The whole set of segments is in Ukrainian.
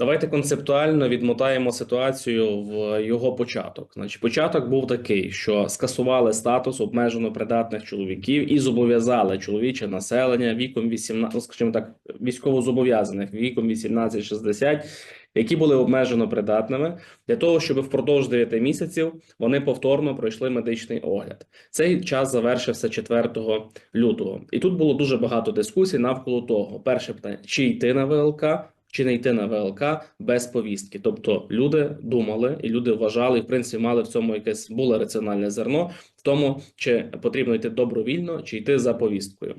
Давайте концептуально відмотаємо ситуацію в його початок. Значить, початок був такий, що скасували статус обмежено придатних чоловіків і зобов'язали чоловіче населення віком 18, ну, скажімо так, військовозобов'язаних віком 18-60, які були обмежено придатними, для того, щоб впродовж 9 місяців вони повторно пройшли медичний огляд. Цей час завершився 4 лютого, і тут було дуже багато дискусій навколо того. Перше питання: чи йти на ВЛК, чи не йти на ВЛК без повістки. Тобто люди думали і люди вважали, і в принципі мали в цьому якесь було раціональне зерно в тому, чи потрібно йти добровільно, чи йти за повісткою.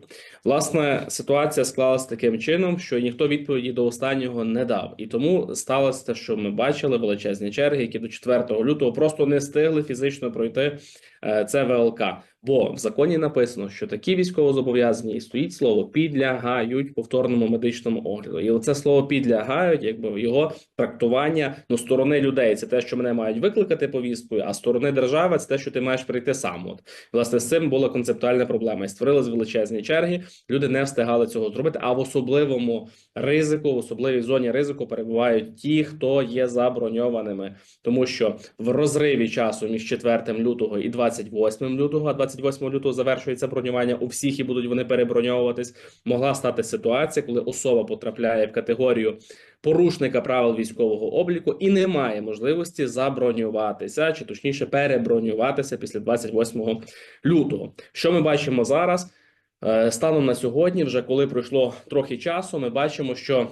Власне, ситуація склалася таким чином, що ніхто відповіді до останнього не дав, і тому сталося те, що ми бачили величезні черги, які до 4 лютого просто не встигли фізично пройти е, це ВЛК. Бо в законі написано, що такі військовозобов'язані і стоїть слово підлягають повторному медичному огляду. І оце слово підлягають, якби його трактування ну сторони людей. Це те, що мене мають викликати повісткою, а сторони держави це те, що ти маєш прийти сам. От власне з цим була концептуальна проблема. І створились величезні черги. Люди не встигали цього зробити. А в особливому ризику, в особливій зоні ризику перебувають ті, хто є заброньованими, тому що в розриві часу між 4 лютого і 28 лютого, а 28 лютого завершується бронювання у всіх і будуть вони переброньовуватись. Могла стати ситуація, коли особа потрапляє в категорію порушника правил військового обліку і не має можливості забронюватися, чи точніше перебронюватися після 28 лютого. Що ми бачимо зараз? Е, Станом на сьогодні, вже коли пройшло трохи часу, ми бачимо, що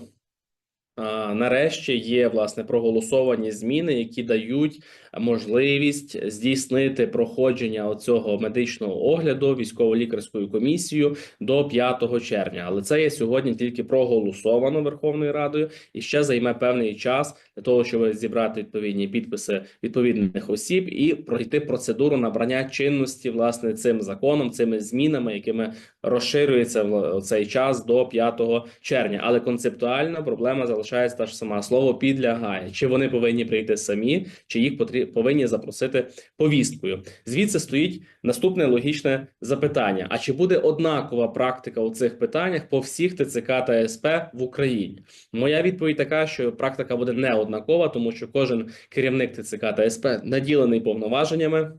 нарешті є власне проголосовані зміни, які дають можливість здійснити проходження оцього медичного огляду військово-лікарською комісією до 5 червня. Але це є сьогодні тільки проголосовано Верховною Радою і ще займе певний час для того, щоб зібрати відповідні підписи відповідних осіб і пройти процедуру набрання чинності власне цим законом, цими змінами, якими розширюється цей час до 5 червня. Але концептуальна проблема залишається та ж сама слово підлягає. Чи вони повинні прийти самі, чи їх повинні запросити повісткою. Звідси стоїть наступне логічне запитання: а чи буде однакова практика у цих питаннях по всіх ТЦК та СП в Україні? Моя відповідь така, що практика буде не однакова, тому що кожен керівник ТЦК та СП наділений повноваженнями.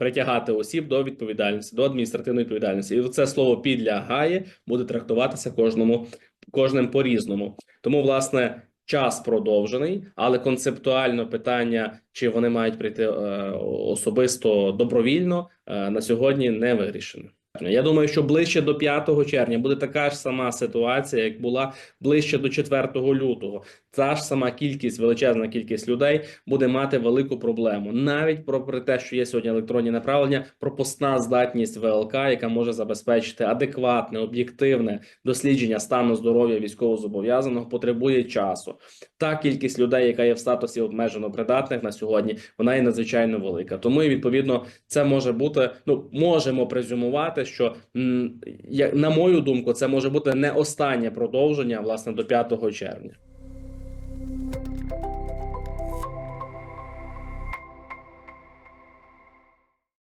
Притягати осіб до відповідальності, до адміністративної відповідальності, і це слово підлягає буде трактуватися кожному кожним по різному. Тому, власне, час продовжений, але концептуально питання, чи вони мають прийти е, особисто добровільно, е, на сьогодні не вирішено. Я думаю, що ближче до 5 червня буде така ж сама ситуація, як була ближче до 4 лютого. Та ж сама кількість, величезна кількість людей буде мати велику проблему, навіть про, те, що є сьогодні електронні направлення, пропускна здатність ВЛК, яка може забезпечити адекватне, об'єктивне дослідження стану здоров'я військовозобов'язаного, потребує часу. Та кількість людей, яка є в статусі обмежено придатних на сьогодні, вона є надзвичайно велика. Тому відповідно це може бути. Ну можемо презюмувати, що на мою думку, це може бути не останнє продовження власне до 5 червня.